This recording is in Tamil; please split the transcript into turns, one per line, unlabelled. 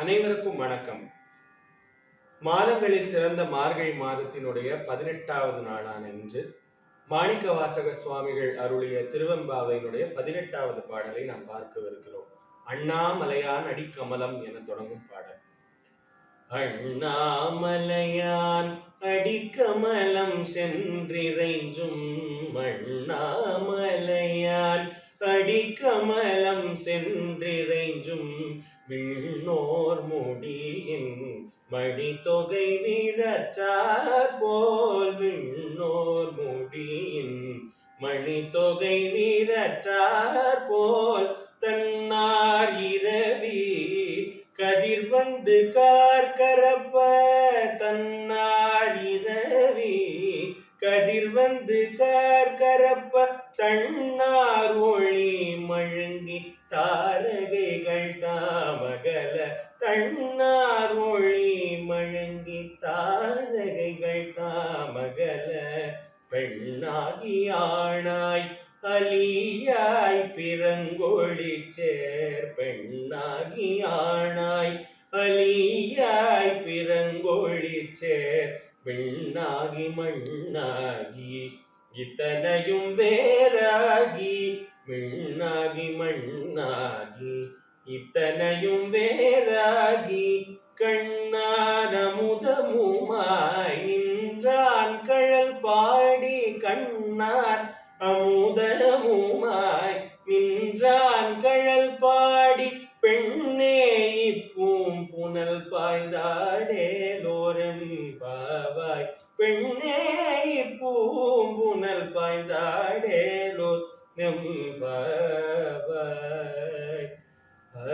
அனைவருக்கும் வணக்கம். மாதங்களில் சிறந்த மார்கழி மாதத்தினுடைய பதினெட்டாவது நாளான இன்று மாணிக்க வாசக சுவாமிகள் அருளிய திருவெம்பாவையினுடைய பதினெட்டாவது பாடலை நாம் பார்க்கவிருக்கிறோம். அண்ணாமலையான் அடிக்கமலம் என தொடங்கும் பாடல். அண்ணாமலையான் அடிக்கமலம் சென்றிறைஞ்சும் அண்ணாமலையான் அடிக்கமலம் சென்றிறைஞ்சும் விண்ணோர் முடியின் மடித்தொகை வீரற்றார் போல் விண்ணோர் முடியின் மணித்தொகை வீரற்றார் போல் தன்னார் இரவி கதிர் வந்து கார்கரப்ப தன்னார் இரவி கதிர் வந்து கார்கரப்ப தன் தாமகல தன்னார் மொழி மழங்கி தாரகைகள் தாமகல. பெண்ணாகி ஆணாய் அலியாய் பிறங்கொழி சேர். பெண்ணாகி ஆணாய் அலியாய் பிறங்கொழி சேர். பெண்ணாகி மண்ணாகி இத்தனையும் வேறாகி. விண்ணாகி மண்ணாகி கண்ணையும் வேறாகி கண்ணாரமுதமுமாய் நின்றான் கழல் பாடி கண்ணார் அமுதமுமாய் நின்றான் கழல் பாடி பெண்ணே இப்பூம் புனல் பாய்ந்தாடேலோரம் பாவாய் பெண்ணே இப்பூம் புனல் பாய்ந்தாடேலோ நெம்பாவாய் ஆ